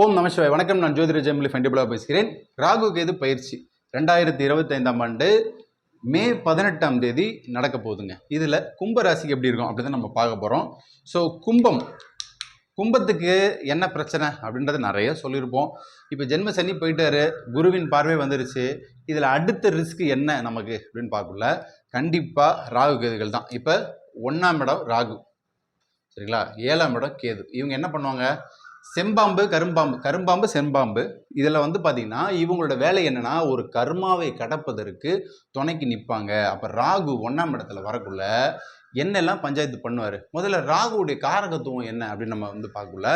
ஓம் நமசிவாய் வணக்கம் நான் ஜோதிர ஜெமிலி ஃபண்டிபுலா பேசுகிறேன். ராகு கேது பயிற்சி? ரெண்டாயிரத்தி இருபத்தைந்தாம் ஆண்டு மே பதினெட்டாம் தேதி நடக்க போகுதுங்க. இதில் கும்ப ராசிக்கு எப்படி இருக்கும் அப்படின்னு தான் நம்ம பார்க்க போகிறோம் ஸோ கும்பம் கும்பத்துக்கு என்ன பிரச்சனை அப்படின்றத நிறைய சொல்லியிருப்போம். இப்போ ஜென்ம சனி போயிட்டாரு குருவின் பார்வை வந்துருச்சு. இதில் அடுத்த ரிஸ்க் என்ன நமக்கு அப்படின்னு பார்க்கல கண்டிப்பாக ராகு கேதுகள் தான். இப்போ ஒன்றாம் இடம் ராகு. சரிங்களா? ஏழாம் இடம் கேது. இவங்க என்ன பண்ணுவாங்க? செம்பாம்பு கரும்பாம்பு கரும்பாம்பு செம்பாம்பு. இதில் வந்து பார்த்தீங்கன்னா இவங்களோட வேலை என்னென்னா ஒரு கர்மாவை கடப்பதற்கு துணைக்கு நிற்பாங்க. அப்போ ராகு ஒன்றாம் இடத்துல வரக்குள்ள என்னெல்லாம் பஞ்சாயத்து பண்ணுவார்? முதல்ல ராகுவுடைய காரகத்துவம் என்ன அப்படின்னு நம்ம வந்து பார்க்கல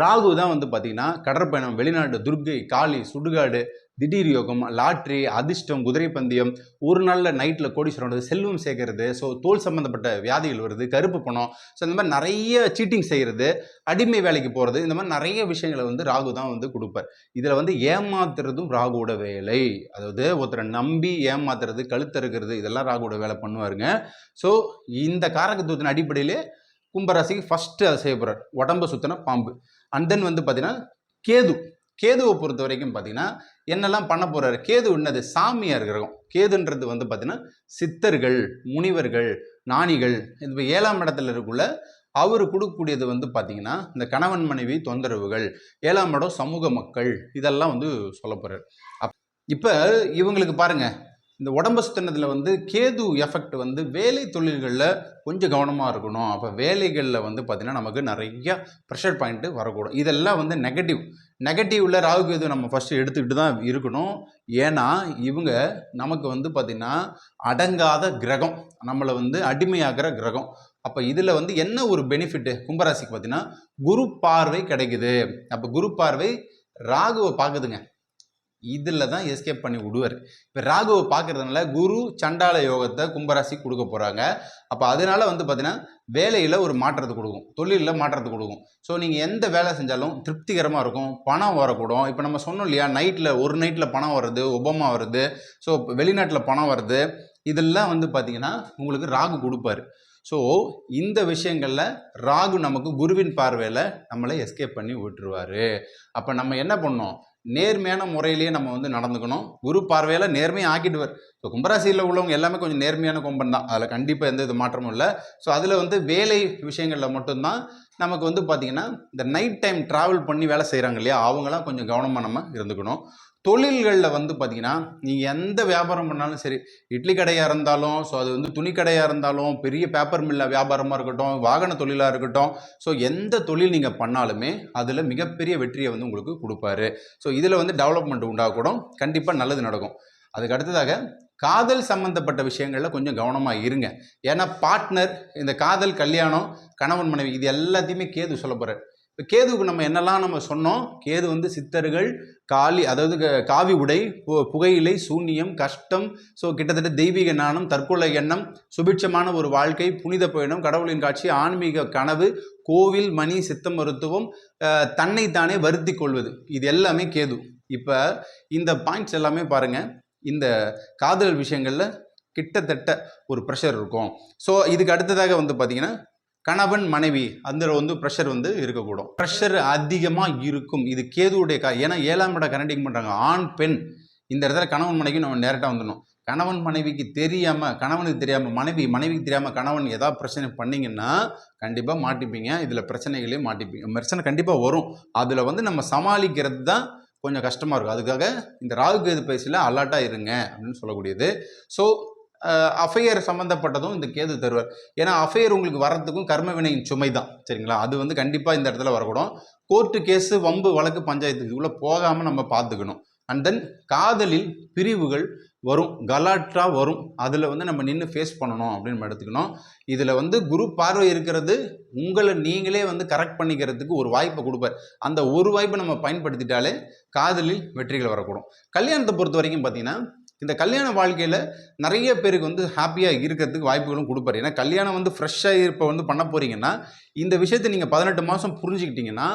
ராகு தான் வந்து பார்த்திங்கன்னா கடற்பயணம் வெளிநாடு துர்கை காளி சுடுகாடு திடீர் யோகம் லாட்ரி அதிர்ஷ்டம் குதிரை பந்தயம் ஒரு நாளில் நைட்டில் கோடீஸ்வரம் வருது செல்வம் சேர்க்கறது ஸோ தோல் சம்மந்தப்பட்ட வியாதிகள் வருது கருப்பு பணம் ஸோ இந்த மாதிரி நிறைய சீட்டிங் செய்கிறது அடிமை வேலைக்கு போகிறது இந்த மாதிரி நிறைய விஷயங்களை வந்து ராகு தான் வந்து கொடுப்பார். இதில் வந்து ஏமாத்துறதும் ராகுவோட வேலை. அதாவது ஒருத்தரை நம்பி ஏமாத்துறது கழுத்தறுக்கிறது இதெல்லாம் ராகுவோட வேலை பண்ணுவாருங்க. ஸோ இந்த காரகத்துவத்தின் அடிப்படையிலே கும்பராசிக்கு ஃபஸ்ட்டு அதை செய்யப்படுறார் போகிறார் உடம்பு சுத்தின பாம்பு. அண்ட் தென் வந்து பார்த்தீங்கன்னா கேது. கேதுவை பொறுத்த வரைக்கும் பார்த்தீங்கன்னா என்னெல்லாம் பண்ண போறாரு? கேது என்னது? சாமியார் கிரகம் கேதுன்றது வந்து பார்த்தீங்கன்னா சித்தர்கள் முனிவர்கள் நாணிகள் இது ஏழாம் இடத்துல இருக்குள்ள அவர் கொடுக்கக்கூடியது வந்து பார்த்தீங்கன்னா இந்த கணவன் மனைவி தொந்தரவுகள் ஏழாம் இடம் சமூக மக்கள் இதெல்லாம் வந்து சொல்ல போறாரு. அப் இப்போ இவங்களுக்கு பாருங்க இந்த உடம்பு சுத்தினத்தில் வந்து கேது எஃபெக்ட் வந்து வேலை தொழில்களில் கொஞ்சம் கவனமாக இருக்கணும். அப்போ வேலைகளில் வந்து பார்த்திங்கன்னா நமக்கு நிறைய ப்ரெஷர் பாயிண்ட்டு வரக்கூடும். இதெல்லாம் வந்து நெகட்டிவ் நெகட்டிவில் ராகு கேது நம்ம ஃபஸ்ட்டு எடுத்துக்கிட்டு தான் இருக்கணும். ஏன்னா இவங்க நமக்கு வந்து பார்த்திங்கன்னா அடங்காத கிரகம். நம்மளை வந்து அடிமையாகிற கிரகம். அப்போ இதில் வந்து என்ன ஒரு பெனிஃபிட்டு கும்பராசிக்கு பார்த்தீங்கன்னா குரு பார்வை கிடைக்குது. அப்போ குரு பார்வை ராகுவை பார்க்குதுங்க. இதில் தான் எஸ்கேப் பண்ணி விடுவார். இப்போ ராகுவை பார்க்கறதுனால குரு சண்டால யோகத்தை கும்பராசி கொடுக்க போகிறாங்க அப்போ அதனால வந்து பார்த்தீங்கன்னா வேலையில் ஒரு மாற்றத்தை கொடுக்கும். தொழிலில் மாற்றத்தை கொடுக்கும். ஸோ நீங்கள் எந்த வேலை செஞ்சாலும் திருப்திகரமாக இருக்கும். பணம் வரக்கூடும். இப்போ நம்ம சொன்னோம் இல்லையா நைட்டில் ஒரு நைட்டில் பணம் வருது ஒபாமா வருது ஸோ வெளிநாட்டில் பணம் வருது இதெல்லாம் வந்து பார்த்தீங்கன்னா உங்களுக்கு ராகு கொடுப்பாரு. ஸோ இந்த விஷயங்களில் ராகு நமக்கு குருவின் பார்வையில் நம்மளை எஸ்கேப் பண்ணி விட்டுருவார். அப்போ நம்ம என்ன பண்ணோம்? நேர்மையான முறையிலேயே நம்ம வந்து நடந்துக்கணும். குரு பார்வையில் நேர்மையாக ஆக்கிடுவார். ஸோ கும்பராசியில் உள்ளவங்க எல்லாமே கொஞ்சம் நேர்மையான கொம்பன் தான். அதில் கண்டிப்பாக எந்த இது மாற்றமும் இல்லை. ஸோ அதில் வந்து வேலை விஷயங்களில் மட்டும்தான் நமக்கு வந்து பார்த்திங்கன்னா இந்த நைட் டைம் ட்ராவல் பண்ணி வேலை செய்கிறாங்க இல்லையா? அவங்களாம் கொஞ்சம் கவனமாக நம்ம இருந்துக்கணும். தொழில்களில் வந்து பார்த்திங்கன்னா நீங்கள் எந்த வியாபாரம் பண்ணாலும் சரி இட்லி கடையாக இருந்தாலும் ஸோ அது வந்து துணி கடையாக இருந்தாலும் பெரிய பேப்பர் மில்ல வியாபாரமாக இருக்கட்டும் வாகன தொழிலாக இருக்கட்டும் ஸோ எந்த தொழில் நீங்கள் பண்ணாலுமே அதில் மிகப்பெரிய வெற்றியை வந்து உங்களுக்கு கொடுப்பாரு. ஸோ இதில் வந்து டெவலப்மெண்ட் உண்டாகக்கூடும் கண்டிப்பாக நல்லது நடக்கும். அதுக்கு அடுத்ததாக காதல் சம்மந்தப்பட்ட விஷயங்களில் கொஞ்சம் கவனமாக இருங்க. ஏன்னா பார்ட்னர் இந்த காதல் கல்யாணம் கணவன் மனைவி இது எல்லாத்தையுமே கேது சொல்ல போகிறார் இப்போ கேதுவுக்கு நம்ம என்னெல்லாம் நம்ம சொன்னோம்? கேது வந்து சித்தர்கள் காளி அதாவது க- காவி உடை பு- புகையிலை சூன்யம் கஷ்டம் ஸோ கிட்டத்தட்ட தெய்வீக ஞானம் தற்கொலை எண்ணம் சுபிட்சமான ஒரு வாழ்க்கை புனித பயணம் கடவுளின் காட்சி ஆன்மீக கனவு கோவில் மணி சித்த மருத்துவம் தன்னைத்தானே வருத்தி கொள்வது. இது எல்லாமே கேது. இப்போ இந்த பாயிண்ட்ஸ் எல்லாமே பாருங்கள் இந்த காதல் விஷயங்களில் கிட்டத்தட்ட ஒரு ப்ரெஷர் இருக்கும். ஸோ இதுக்கு அடுத்ததாக வந்து பார்த்தீங்கன்னா கணவன் மனைவி அந்த வந்து ப்ரெஷர் வந்து இருக்கக்கூடும். ப்ரெஷர் அதிகமாக இருக்கும். இது கேதுவுடைய கா ஏன்னா ஏழாம் இடம் கனெக்டிங் பண்ணுறாங்க ஆண் பெண். இந்த இடத்துல கணவன் மனைவி நம்ம நேரட்டாக வந்துடணும். கணவன் மனைவிக்கு தெரியாமல் கணவனுக்கு தெரியாமல் மனைவி மனைவிக்கு தெரியாமல் கணவன் ஏதாவது பிரச்சனை பண்ணிங்கன்னா கண்டிப்பாக மாட்டிப்பீங்க. இதில் பிரச்சனைகளே மாட்டிப்பீங்க. பிரச்சனை கண்டிப்பாக வரும். அதில் வந்து நம்ம சமாளிக்கிறது தான் கொஞ்சம் கஷ்டமாக இருக்கும். அதுக்காக இந்த ராகு கேது பயிற்சியில் அலர்ட்டாக இருங்க அப்படின்னு சொல்லக்கூடியது. ஸோ அஃபையர் சம்மந்தப்பட்டதும் இந்த கேது தருவார் ஏன்னா அஃபையர் உங்களுக்கு வர்றதுக்கும் கர்ம வினையின் சுமை தான் சரிங்களா? அது வந்து கண்டிப்பாக இந்த இடத்துல வரக்கூடும். கோர்ட்டு கேஸு வம்பு வழக்கு பஞ்சாயத்து இதுக்குள்ளே போகாமல் நம்ம பார்த்துக்கணும். அண்ட் தென் காதலில் பிரிவுகள் வரும். கலாட்டா வரும். அதில் வந்து நம்ம நின்று ஃபேஸ் பண்ணணும் அப்படின்னு நம்ம எடுத்துக்கணும். இதில் வந்து குரு பார்வை இருக்கிறது உங்களை நீங்களே வந்து கரெக்ட் பண்ணிக்கிறதுக்கு ஒரு வாய்ப்பை கொடுப்பார். அந்த ஒரு வாய்ப்பை நம்ம பயன்படுத்திட்டாலே காதலில் வெற்றிகள் வரக்கூடும். கல்யாணத்தை பொறுத்த வரைக்கும் பார்த்தீங்கன்னா இந்த கல்யாண வாழ்க்கையில் நிறைய பேருக்கு வந்து ஹாப்பியாக இருக்கிறதுக்கு வாய்ப்புகளும் கொடுப்பாரு. ஏன்னா கல்யாணம் வந்து ஃப்ரெஷ்ஷாக இப்போ வந்து பண்ண போகிறீங்கன்னா இந்த விஷயத்தை நீங்கள் பதினெட்டு மாதம் புரிஞ்சுக்கிட்டிங்கன்னா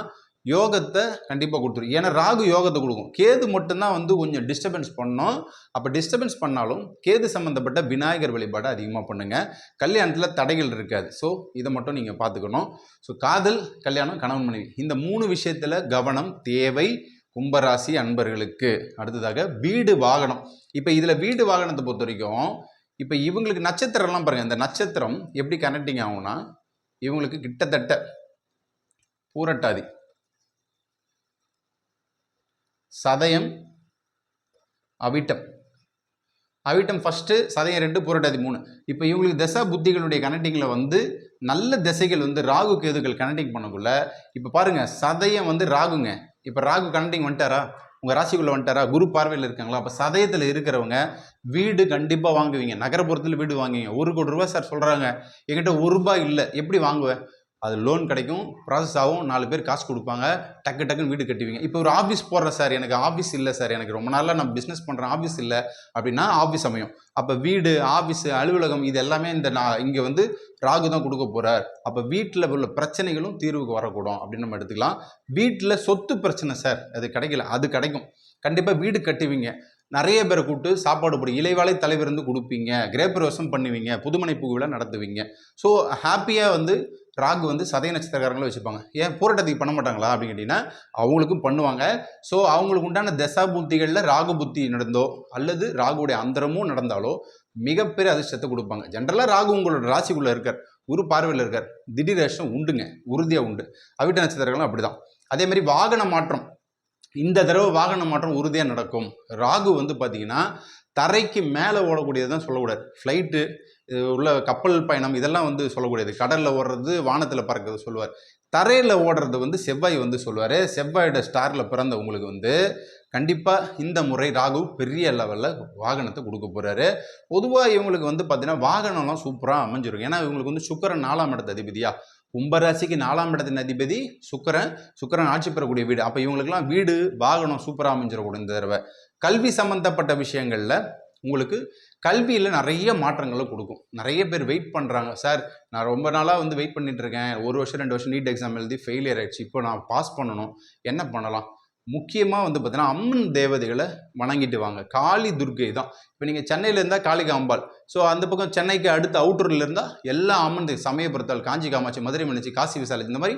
யோகத்தை கண்டிப்பாக கொடுத்துரும். ஏன்னா ராகு யோகத்தை கொடுக்கும். கேது மட்டும்தான் வந்து கொஞ்சம் டிஸ்டர்பன்ஸ் பண்ணோம். அப்போ டிஸ்டர்பன்ஸ் பண்ணாலும் கேது சம்மந்தப்பட்ட விநாயகர் வழிபாடை அதிகமாக பண்ணுங்கள் கல்யாணத்தில் தடைகள் இருக்காது. ஸோ இதை மட்டும் நீங்கள் பார்த்துக்கணும். ஸோ காதல் கல்யாணம் கணவன் மனைவி. இந்த மூணு விஷயத்தில் கவனம் தேவை கும்பராசி அன்பர்களுக்கு. அடுத்ததாக வீடு வாகனம். இப்போ இதில் வீடு வாகனத்தை பொறுத்த வரைக்கும் இப்போ இவங்களுக்கு நட்சத்திரம்லாம் பாருங்கள் இந்த நட்சத்திரம் எப்படி கனெக்டிங் ஆகும்னா இவங்களுக்கு கிட்டத்தட்ட பூரட்டாதி. சதயம் அவிட்டம். அவிட்டம் ஃபஸ்ட்டு சதயம் ரெண்டு புரட்டாதி மூணு. இப்போ இவங்களுக்கு தசா புத்திகளுடைய கனெக்டிங்கில் வந்து நல்ல திசைகள் வந்து ராகு கேதுகள் கனெக்டிங் பண்ணக்குள்ள இப்போ பாருங்கள் சதயம் வந்து ராகுங்க. இப்போ ராகு கனெக்டிங் வந்துட்டாரா? உங்கள் ராசிக்குள்ளே வந்துட்டாரா? குரு பார்வையில் இருக்காங்களா? அப்போ சதயத்தில் இருக்கிறவங்க வீடு கண்டிப்பாக வாங்குவீங்க. நகரப்புறத்தில் வீடு வாங்குவீங்க. ஒரு கோடி ரூபாய் சார் சொல்கிறாங்க என்கிட்ட ஒரு ரூபாய் இல்லை. எப்படி வாங்குவேன் அது லோன் கிடைக்கும் ப்ராசஸ் ஆகும் நாலு பேர் காசு கொடுப்பாங்க டக்கு டக்குன்னு வீடு கட்டுவீங்க. இப்போ ஒரு ஆஃபீஸ் போடுறேன் சார் எனக்கு ஆஃபீஸ் இல்லை சார் எனக்கு ரொம்ப நாளாக நான் பிஸ்னஸ் பண்ணுறேன் ஆஃபீஸ் இல்லை அப்படின்னா ஆஃபீஸ் அமையும். அப்போ வீடு ஆஃபீஸ் அலுவலகம் இது எல்லாமே இந்த நான் இங்கே வந்து ராகு தான் கொடுக்க போகிறார் அப்போ வீட்டில் உள்ள பிரச்சனைகளும் தீர்வுக்கு வரக்கூடும் அப்படின்னு நம்ம எடுத்துக்கலாம். வீட்டில் சொத்து பிரச்சனை சார் அது கிடைக்கல. அது கிடைக்கும். கண்டிப்பாக வீடு கட்டுவீங்க. நிறைய பேரை கூப்பிட்டு சாப்பாடு போடு இலைவாலை தலைவர் வந்து கொடுப்பீங்க கிரேப்பிரவேசம் பண்ணுவீங்க புதுமனை பூவிழா நடத்துவீங்க. ஸோ ஹாப்பியாக வந்து ராகு வந்து சதய நட்சத்திரக்காரங்களும் வச்சுப்பாங்க. ஏன்? போராட்டத்துக்கு பண்ண மாட்டாங்களா? அப்படின்னு கேட்டிங்கன்னா அவங்களுக்கும் பண்ணுவாங்க. ஸோ அவங்களுக்கு உண்டான தசா புத்திகளில் ராகு புத்தி நடந்தோ அல்லது ராகுடைய அந்தரமும் நடந்தாலோ மிகப்பெரிய அதிர்ஷ்டத்தை கொடுப்பாங்க. ஜென்ரலாக ராகு உங்களோட ராசிக்குள்ளே இருக்கார். ஒரு பார்வையில் இருக்கார். திடீர் அதிர்ஷ்டம் உண்டுங்க. உறுதியாக உண்டு. அவிட்ட நட்சத்திரங்களும் அப்படி தான் அதே மாதிரி வாகன மாற்றம். இந்த தடவை வாகன மாற்றம் உறுதியாக நடக்கும். ராகு வந்து பார்த்தீங்கன்னா தரைக்கு மேலே ஓடக்கூடியது தான் சொல்லக்கூடாது. ஃப்ளைட்டு உள்ள கப்பல் பயணம் இதெல்லாம் வந்து சொல்லக்கூடியது. கடலில் ஓடுறது வானத்தில் பறக்கிறது சொல்லுவார். தரையில் ஓடுறது வந்து செவ்வாய் வந்து சொல்லுவார். செவ்வாயோட ஸ்டாரில் பிறந்த உங்களுக்கு வந்து கண்டிப்பாக இந்த முறை ராகு பெரிய லெவலில் வாகனத்தை கொடுக்க போகிறாரு பொதுவாக இவங்களுக்கு வந்து பார்த்தீங்கன்னா வாகனம்லாம் சூப்பராக அமைஞ்சிருக்கும் ஏன்னா இவங்களுக்கு வந்து சுக்கரன் நாலாம் இடத்து அதிபதியா? கும்பராசிக்கு நாலாம் இடத்தின் அதிபதி சுக்கரன். சுக்கரன் ஆட்சி பெறக்கூடிய வீடு. அப்போ இவங்களுக்குலாம் வீடு வாகனம் சூப்பராக அமைஞ்சிடக்கூடும் இந்த தடவை. கல்வி சம்மந்தப்பட்ட விஷயங்களில் உங்களுக்கு கல்வியில் நிறைய மாற்றங்களை கொடுக்கும். நிறைய பேர் வெயிட் பண்ணுறாங்க சார் நான் ரொம்ப நாளாக வந்து வெயிட் பண்ணிட்டு இருக்கேன் ஒரு வருஷம் ரெண்டு வருஷம் நீட் எக்ஸாம் எழுதி ஃபெயிலியர் ஆயிடுச்சு. இப்போ நான் பாஸ் பண்ணணும். என்ன பண்ணலாம்? முக்கியமாக வந்து பார்த்தீங்கன்னா அம்மன் தேவதைகளை வணங்கிட்டு வாங்க. காளி துர்கை தான். இப்போ நீங்கள் சென்னையில் இருந்தால் காளிகா அம்பாள். ஸோ அந்த பக்கம் சென்னைக்கு அடுத்த அவுட்டூரில் இருந்தால் எல்லா அம்மன் சமயபுரத்தால் காஞ்சி காமாட்சி மதுரை மீனாட்சி காசி விசாலி இந்த மாதிரி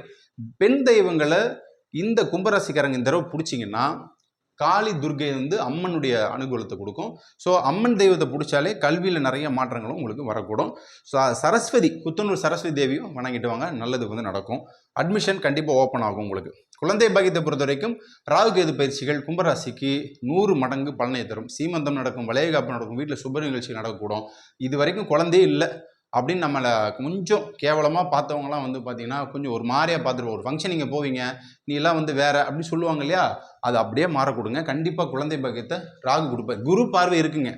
பெண் தெய்வங்களை இந்த கும்பராசிக்காரங்க இந்த தடவை பிடிச்சிங்கன்னா காளி துர்கை வந்து அம்மனுடைய அனுகூலத்தை கொடுக்கும். ஸோ அம்மன் தெய்வத்தை பிடிச்சாலே கல்வியில் நிறைய மாற்றங்களும் உங்களுக்கு வரக்கூடும். ஸோ சரஸ்வதி புத்தனூர் சரஸ்வதி தேவியும் வணங்கிட்டு வாங்க. நல்லது வந்து நடக்கும். அட்மிஷன் கண்டிப்பாக ஓப்பன் ஆகும் உங்களுக்கு. குழந்தை பாக்கியத்தை பொறுத்த வரைக்கும் ராகு கேது பயிற்சிகள் கும்பராசிக்கு நூறு மடங்கு பலனை தரும். சீமந்தம் நடக்கும் வளையகாப்பு நடக்கும் வீட்டில் சுப நிகழ்ச்சி நடக்கக்கூடும். இது வரைக்கும் குழந்தையே இல்லை அப்படின்னு நம்மளை கொஞ்சம் கேவலமாக பார்த்தவங்கலாம் வந்து பார்த்தீங்கன்னா கொஞ்சம் ஒரு மாதிரியாக பார்த்துருவோம். ஒரு ஃபங்க்ஷன் நீங்கள் போவீங்க நீ எல்லாம் வந்து வேற அப்படின்னு சொல்லுவாங்க இல்லையா? அது அப்படியே மாற கொடுங்க. கண்டிப்பாக குழந்தை பாக்கியத்தை ராகு கொடுப்பார். குரு பார்வை இருக்குங்க.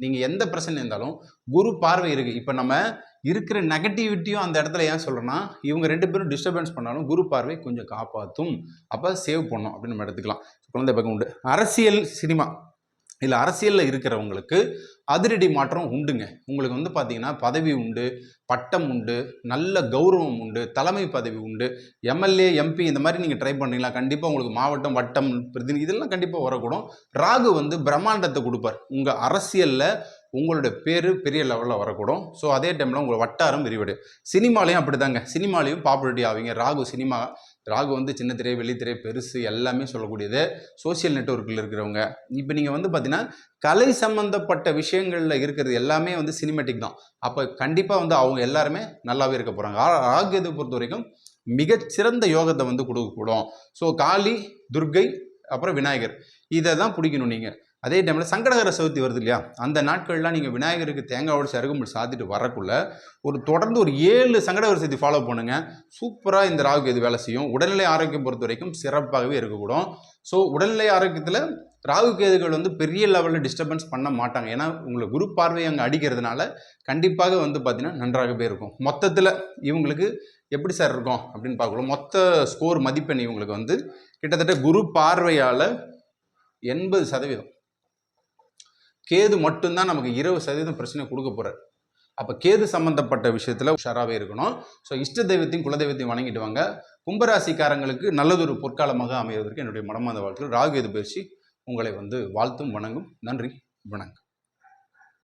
நீங்கள் எந்த பிரச்சனை இருந்தாலும் குரு பார்வை இருக்குது இப்போ நம்ம இருக்கிற நெகட்டிவிட்டியும் அந்த இடத்துல ஏன் சொல்கிறேன்னா இவங்க ரெண்டு பேரும் டிஸ்டர்பன்ஸ் பண்ணாலும் குரு பார்வை கொஞ்சம் காப்பாற்றும் அப்போ சேவ் பண்ணும் அப்படின்னு நம்ம எடுத்துக்கலாம். குழந்தை பக்கம் உண்டு. அரசியல் சினிமா. இல்லை அரசியலில் இருக்கிறவங்களுக்கு அதிரடி மாற்றம் உண்டுங்க. உங்களுக்கு வந்து பார்த்தீங்கன்னா பதவி உண்டு பட்டம் உண்டு நல்ல கௌரவம் உண்டு தலைமை பதவி உண்டு எம்எல்ஏ எம்பி இந்த மாதிரி நீங்கள் ட்ரை பண்ணீங்களா கண்டிப்பாக உங்களுக்கு மாவட்டம் வட்டம் பிரதிநிதி இதெல்லாம் கண்டிப்பாக வரக்கூடும். ராகு வந்து பிரம்மாண்டத்தை கொடுப்பார். உங்கள் அரசியலில் உங்களோட பேர் பெரிய லெவலில் வரக்கூடும். ஸோ அதே டைமில் உங்கள் வட்டாரம் விரிவடு சினிமாலையும் அப்படி தாங்க சினிமாலையும் பாப்புலரிட்டி ஆவீங்க. ராகு சினிமா ராகு வந்து சின்ன திரை வெள்ளித்திரை பெருசு எல்லாமே சொல்லக்கூடியது. சோஷியல் நெட்ஒர்க்கில் இருக்கிறவங்க. இப்போ நீங்கள் வந்து பார்த்தீங்கன்னா கலை சம்மந்தப்பட்ட விஷயங்களில் இருக்கிறது எல்லாமே வந்து சினிமேட்டிக் தான். அப்போ கண்டிப்பாக வந்து அவங்க எல்லாருமே நல்லாவே இருக்க போகிறாங்க ராகு இதை பொறுத்த வரைக்கும் மிகச்சிறந்த யோகத்தை வந்து கொடுக்கக்கூடும். ஸோ காளி துர்கை அப்புறம் விநாயகர். இதை தான் பிடிக்கணும் நீங்கள் அதே டைமில் சங்கடகர சதுர்த்தி வருது இல்லையா? அந்த நாட்கள்லாம் நீங்கள் விநாயகருக்கு தேங்காய் உடச்சி அருகம்புல் சாத்திட்டு வரக்குள்ள ஒரு தொடர்ந்து ஒரு ஏழு சங்கடகர சதுர்த்தி ஃபாலோ பண்ணுங்க. சூப்பராக இந்த ராகு இது வேலை செய்யும். உடல்நிலை ஆரோக்கியம் பொறுத்த வரைக்கும் சிறப்பாகவே இருக்கக்கூடும். ஸோ உடல்நிலை ஆரோக்கியத்தில் ராகு கேதுகள் வந்து பெரிய லெவலில் டிஸ்டர்பன்ஸ் பண்ண மாட்டாங்க. ஏன்னா உங்களை குரு பார்வை அங்கே அடிக்கிறதுனால கண்டிப்பாக வந்து பார்த்தீங்கன்னா நன்றாகவே இருக்கும். மொத்தத்தில் இவங்களுக்கு எப்படி சார் இருக்கும் அப்படின்னு பார்க்கலாம் மொத்த ஸ்கோர் மதிப்பெண் இவங்களுக்கு வந்து கிட்டத்தட்ட குரு பார்வையால் எண்பது சதவீதம். கேது மட்டும்தான் நமக்கு இருபது சதவீதம் பிரச்சனை கொடுக்க போகிறார் அப்போ கேது சம்மந்தப்பட்ட விஷயத்தில் உஷாராகவே இருக்கணும். ஸோ இஷ்ட தெய்வத்தையும் குலதெய்வத்தையும் வணங்கிட்டு வாங்க. கும்பராசிக்காரங்களுக்கு நல்லதொரு பொற்காலமாக அமைவதற்கு என்னுடைய மனமார்ந்த வாழ்க்கையில் ராகு எது பயிற்சி உங்களை வந்து வாழ்த்தும் வணங்கும். நன்றி வணக்கம்.